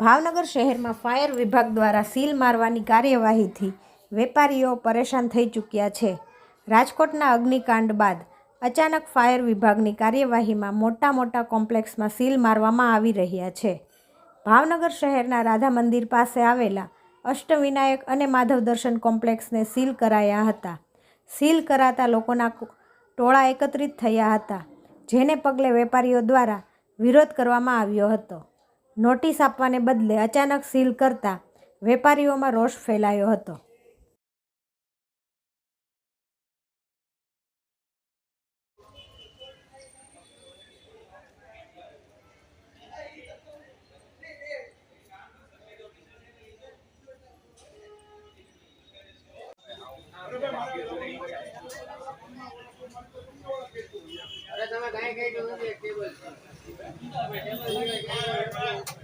ભાવનગર શહેરમાં ફાયર વિભાગ દ્વારા સીલ મારવાની કાર્યવાહીથી વેપારીઓ પરેશાન થઈ ચૂક્યા છે. રાજકોટના અગ્નિકાંડ બાદ અચાનક ફાયર વિભાગની કાર્યવાહીમાં મોટા મોટા કોમ્પ્લેક્સમાં સીલ મારવામાં આવી રહ્યા છે. ભાવનગર શહેરના રાધા મંદિર પાસે આવેલા અષ્ટવિનાયક અને માધવ દર્શન કોમ્પ્લેક્સને સીલ કરાયા હતા. સીલ કરાતા લોકોના ટોળા એકત્રિત થયા હતા, જેને પગલે વેપારીઓ દ્વારા વિરોધ કરવામાં આવ્યો હતો. નોટિસ આપવાને બદલે અચાનક સીલ કરતા વેપારીઓમાં રોષ ફેલાયો હતો. તમે કઈ કઈ ટેબલ Yeah.